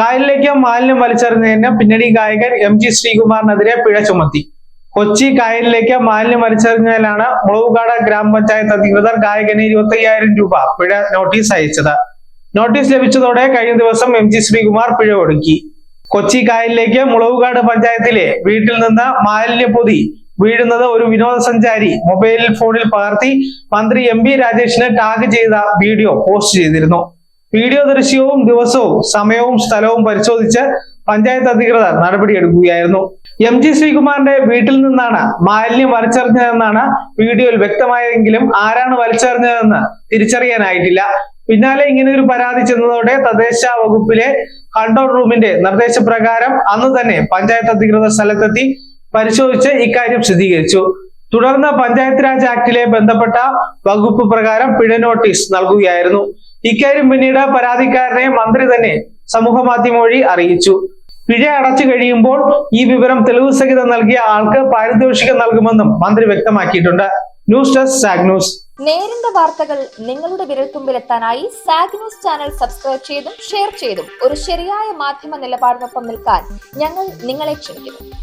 കായലിലേക്ക് മാലിന്യം വലിച്ചെറിഞ്ഞതിന് പിന്നണി ഗായകൻ എം ജി ശ്രീകുമാറിനെതിരെ പിഴ ചുമത്തി. കൊച്ചി കായലിലേക്ക് മാലിന്യം വലിച്ചെറിഞ്ഞതിലാണ് മുളവുകാട് ഗ്രാമപഞ്ചായത്ത് അധികൃതർ ഗായകന് ഇരുപത്തി അയ്യായിരം രൂപ പിഴ നോട്ടീസ് അയച്ചത്. നോട്ടീസ് ലഭിച്ചതോടെ കഴിഞ്ഞ ദിവസം എം ജി ശ്രീകുമാർ പിഴ ഒടുക്കി. കൊച്ചി കായലിലേക്ക് മുളവുകാട് പഞ്ചായത്തിലെ വീട്ടിൽ നിന്ന് മാലിന്യ പൊതി വീഴുന്നത് ഒരു വിനോദസഞ്ചാരി മൊബൈൽ ഫോണിൽ പകർത്തി മന്ത്രി എം രാജേഷിന് ടാഗ് ചെയ്ത വീഡിയോ പോസ്റ്റ് ചെയ്തിരുന്നു. വീഡിയോ ദൃശ്യവും ദിവസവും സമയവും സ്ഥലവും പരിശോധിച്ച് പഞ്ചായത്ത് അധികൃതർ നടപടിയെടുക്കുകയായിരുന്നു എം ജി ശ്രീകുമാറിന്റെ വീട്ടിൽ നിന്നാണ് മാലിന്യം വലിച്ചെറിഞ്ഞതെന്നാണ് വീഡിയോയിൽ വ്യക്തമായെങ്കിലും ആരാണ് വലിച്ചെറിഞ്ഞതെന്ന് തിരിച്ചറിയാനായിട്ടില്ല. പിന്നാലെ ഇങ്ങനെ ഒരു പരാതി ചെന്നതോടെ തദ്ദേശ വകുപ്പിലെ കൺട്രോൾ റൂമിന്റെ നിർദ്ദേശപ്രകാരം അന്ന് തന്നെ പഞ്ചായത്ത് അധികൃതർ സ്ഥലത്തെത്തി പരിശോധിച്ച് ഇക്കാര്യം സ്ഥിരീകരിച്ചു. തുടർന്ന് പഞ്ചായത്ത് രാജ് ആക്ടിലെ ബന്ധപ്പെട്ട വകുപ്പ് പ്രകാരം പിഴ നോട്ടീസ് നൽകുകയായിരുന്നു. ഇക്കാര്യം പിന്നീട് പരാതിക്കാരനെ മന്ത്രി തന്നെ സമൂഹ മാധ്യമം വഴി അറിയിച്ചു. പിഴ അടച്ചു കഴിയുമ്പോൾ ഈ വിവരം തെളിവ് സഹിതം നൽകിയ ആൾക്ക് പാരിതോഷികം നൽകുമെന്നും മന്ത്രി വ്യക്തമാക്കിയിട്ടുണ്ട്. ന്യൂസ് ഡെസ്ക് സാഗ് ന്യൂസ്. നേരിന്റെ വാർത്തകൾ നിങ്ങളുടെ വിരൽത്തുമ്പിലെത്താനായി സാഗ് ന്യൂസ് ചാനൽ സബ്സ്ക്രൈബ് ചെയ്തും ഷെയർ ചെയ്തും ഒരു ശരിയായ മാധ്യമ നിലപാടിനൊപ്പം നിൽക്കാൻ ഞങ്ങൾ നിങ്ങളെ ക്ഷണിക്കുന്നു.